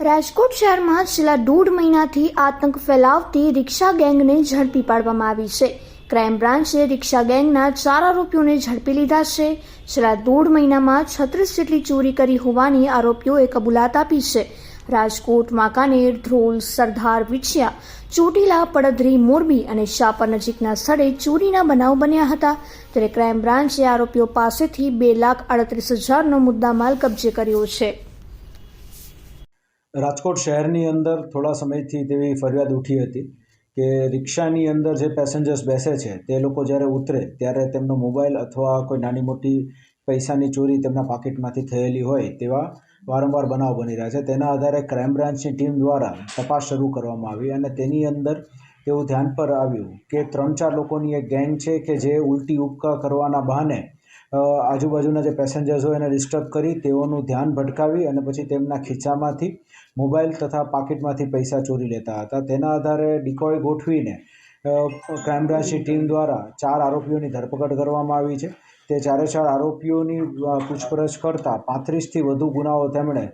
રાજકોટ શહેરમાં છેલ્લા દોઢ મહિનાથી આતંક ફેલાવતી રિક્ષા ગેંગને ઝડપી પાડવામાં આવી છે. ક્રાઇમ બ્રાન્ચે રિક્ષા ગેંગના ચાર આરોપીઓને ઝડપી લીધા છે. છેલ્લા દોઢ મહિનામાં છત્રીસ જેટલી ચોરી કરી હોવાની આરોપીઓએ કબૂલાત આપી છે. રાજકોટ, વાંકાનેર, ધ્રોલ, સરદાર, વિછિયા, ચોટીલા, પડધરી, મોરબી અને શાપર નજીકના સ્થળે ચોરીના બનાવ બન્યા હતા. ત્યારે ક્રાઇમ બ્રાન્ચે આરોપીઓ પાસેથી બે લાખ અડત્રીસ હજારનો મુદ્દામાલ કબજે કર્યો છે. રાજકોટ શહેરની અંદર થોડા સમયથી તેવી ફરિયાદ ઉઠી હતી કે રિક્ષાની અંદર જે પેસેન્જર્સ બેસે છે, તે લોકો જ્યારે ઉતરે ત્યારે તેમનો મોબાઈલ અથવા કોઈ નાની મોટી પૈસાની ચોરી તેમના પાકીટમાંથી થયેલી હોય તેવા વારંવાર બનાવ બની રહ્યા છે. તેના આધારે ક્રાઇમ બ્રાન્ચની ટીમ દ્વારા તપાસ શરૂ કરવામાં આવી અને તેની અંદર તેવું ધ્યાન પર આવ્યું કે ત્રણ ચાર લોકોની એક ગેંગ છે કે જે ઉલટી ઉપકા કરવાના બહાને આજુબાજુના જે પેસેન્જર્સ હોય એને ડિસ્ટર્બ કરી, તેઓનું ધ્યાન ભટકાવી અને પછી તેમના ખીચામાંથી મોબાઈલ તથા પાકીટમાંથી પૈસા ચોરી લેતા હતા. તેના આધારે ડિકોય ગોઠવીને ક્રાઇમ બ્રાન્ચની ટીમ દ્વારા ચાર આરોપીઓની ધરપકડ કરવામાં આવી છે. તે ચારે ચાર આરોપીઓની પૂછપરછ કરતાં પાંત્રીસથી વધુ ગુનાઓ તેમણે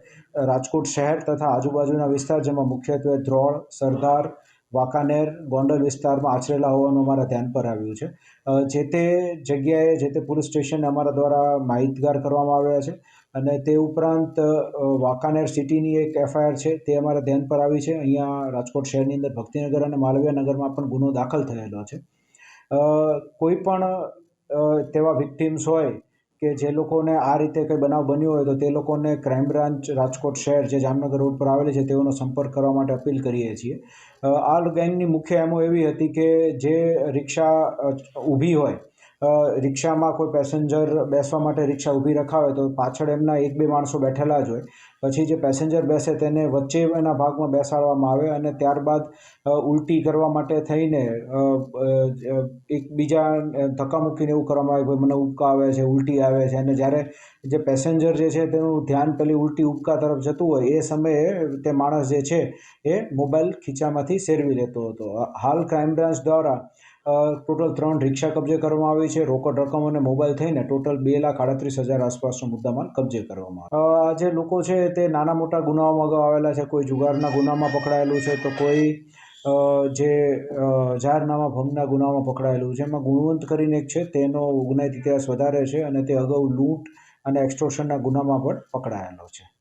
રાજકોટ શહેર તથા આજુબાજુના વિસ્તાર, જેમાં મુખ્યત્વે ધ્રોળ સરદાર વાંકાનેર, ગોંડલ વિસ્તારમાં આચરેલા હોવાનું અમારા ધ્યાન પર આવ્યું છે. જે તે જગ્યાએ, જે તે પોલીસ સ્ટેશનને અમારા દ્વારા માહિતગાર કરવામાં આવ્યા છે અને તે ઉપરાંત વાંકાનેર સિટીની એક એફઆઈઆર છે તે અમારા ધ્યાન પર આવી છે. અહીંયા રાજકોટ શહેરની અંદર ભક્તિનગર અને માલવીય નગરમાં પણ ગુનો દાખલ થયેલો છે. કોઈ પણ તેવા વિક્ટિમ્સ હોય કે જે લોકોને આ રીતે કંઈ બનાવ બન્યો હોય તો તે લોકોને ક્રાઇમ બ્રાન્ચ રાજકોટ શહેર, જે જામનગર રોડ પર આવેલી છે, તેઓનો સંપર્ક કરવા માટે અપીલ કરીએ છીએ. આ ગેંગની મુખ્ય એમો એવી હતી કે જે રિક્ષા ઊભી હોય રિક્ષામાં કોઈ પેસેન્જર બેસવા માટે રિક્ષા ઊભી રખાવે તો પાછળ એમના એક બે માણસો બેઠેલા જ હોય. પછી જે પેસેન્જર બેસે તેને વચ્ચે એના ભાગમાં બેસાડવામાં આવે અને ત્યારબાદ ઉલટી કરવા માટે થઈને એકબીજા ધક્કા એવું કરવામાં આવે મને ઉબકા આવે છે, ઉલટી આવે છે. અને જ્યારે જે પેસેન્જર જે છે તેનું ધ્યાન પેલી ઉલટી ઉબકા તરફ જતું હોય, એ સમયે તે માણસ જે છે એ મોબાઈલ ખીચામાંથી સેરવી લેતો હતો. હાલ ક્રાઇમ બ્રાન્ચ દ્વારા ટોટલ ત્રણ રિક્ષા કબજે કરવામાં આવી છે. રોકડ રકમ અને મોબાઈલ થઈને ટોટલ બે લાખ આડત્રીસ હજાર આસપાસનો મુદ્દામાલ કબજે કરવામાં આ જે લોકો છે તે નાના મોટા ગુનાઓમાં અગાઉ આવેલા છે. કોઈ જુગારના ગુનામાં પકડાયેલું છે તો કોઈ જે જાહેરનામા ભંગના ગુનામાં પકડાયેલું છે. એમાં ગુણવંત કરીને એક છે તેનો ગુનાહિત ઇતિહાસ વધારે છે અને તે અગાઉ લૂંટ અને એક્સટોર્શનના ગુનામાં પણ પકડાયેલો છે.